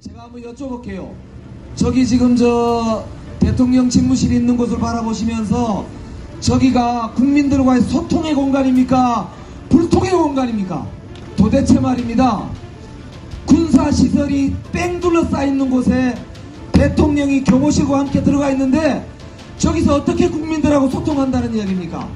제가 한번 여쭤볼게요. 저기 지금 저 대통령 집무실이 있는 곳을 바라보시면서 저기가 국민들과의 소통의 공간입니까? 불통의 공간입니까? 도대체 말입니다. 군사 시설이 뺑 둘러싸여 있는 곳에 대통령이 경호실과 함께 들어가 있는데 저기서 어떻게 국민들하고 소통한다는 이야기입니까?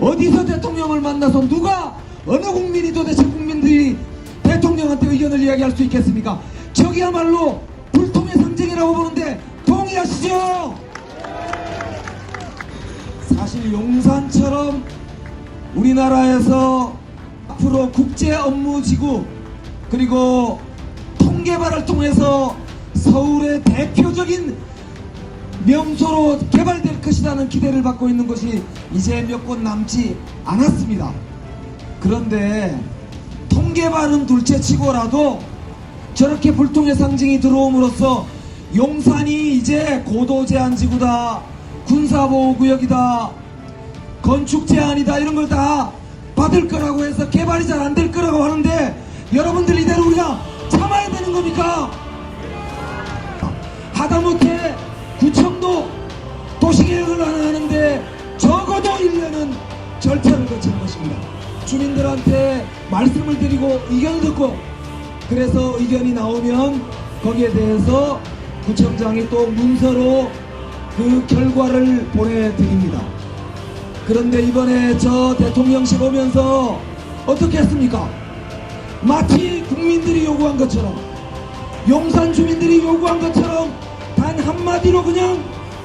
어디서 대통령을 만나서 누가 어느 국민이 도대체 국민들이 대통령한테 의견을 이야기할 수 있겠습니까? 저기야말로 불통의 상징이라고 보는데 동의하시죠? 사실 용산처럼 우리나라에서 앞으로 국제 업무 지구 그리고 통개발을 통해서 서울의 대표적인 명소로 개발될 것이라는 기대를 받고 있는 것이 이제 몇 곳 남지 않았습니다. 그런데 통개발은 둘째치고라도 저렇게 불통의 상징이 들어옴으로써 용산이 이제 고도 제한 지구다, 군사보호 구역이다, 건축 제한이다 이런 걸 다 받을 거라고 해서 개발이 잘 안 될 거라고 하는데 여러분들 이대로 우리가 참아야 되는 겁니까? 하다못해 구청도 도시계획을 하나 하는데 적어도 1년은 절차를 거치는 것입니다. 주민들한테 말씀을 드리고 의견을 듣고 그래서 의견이 나오면 거기에 대해서 구청장이 또 문서로 그 결과를 보내드립니다. 그런데 이번에 저 대통령실 오면서 어떻게 했습니까? 마치 국민들이 요구한 것처럼 용산 주민들이 요구한 것처럼 단 한마디로 그냥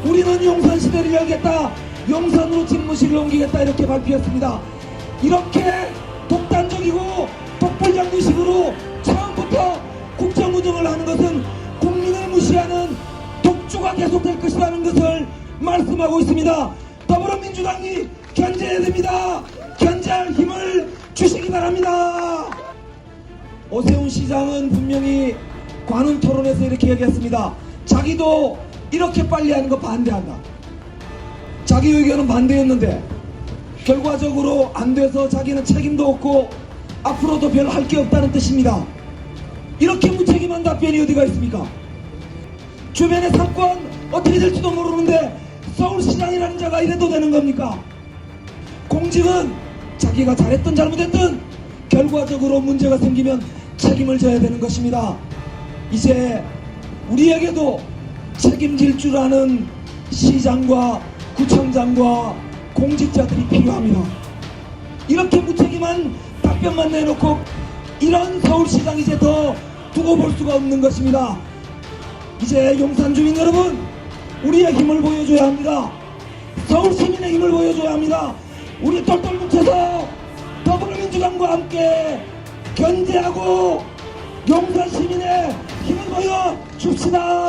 우리는 용산 시대를 열겠다 용산으로 집무실을 옮기겠다 이렇게 발표했습니다 이렇게 독단적이고 독불장군식으로 계속될 것이라는 것을 말씀하고 있습니다 더불어민주당이 견제해야 됩니다 견제할 힘을 주시기 바랍니다 오세훈 시장은 분명히 관훈 토론에서 이렇게 얘기했습니다. 자기도 이렇게 빨리 하는 거 반대한다. 자기 의견은 반대였는데 결과적으로 안 돼서 자기는 책임도 없고 앞으로도 별 할 게 없다는 뜻입니다. 이렇게 무책임한 답변이 어디가 있습니까? 주변의 상권 어떻게 될지도 모르는데 서울시장이라는 자가 이래도 되는 겁니까? 공직은 자기가 잘했든 잘못했든 결과적으로 문제가 생기면 책임을 져야 되는 것입니다. 이제 우리에게도 책임질 줄 아는 시장과 구청장과 공직자들이 필요합니다. 이렇게 무책임한 답변만 내놓고 이런 서울시장 이제 더 두고 볼 수가 없는 것입니다. 이제 용산 주민 여러분, 우리의 힘을 보여줘야 합니다. 서울 시민의 힘을 보여줘야 합니다. 우리 똘똘 뭉쳐서 더불어민주당과 함께 견제하고 용산 시민의 힘을 보여 줍시다.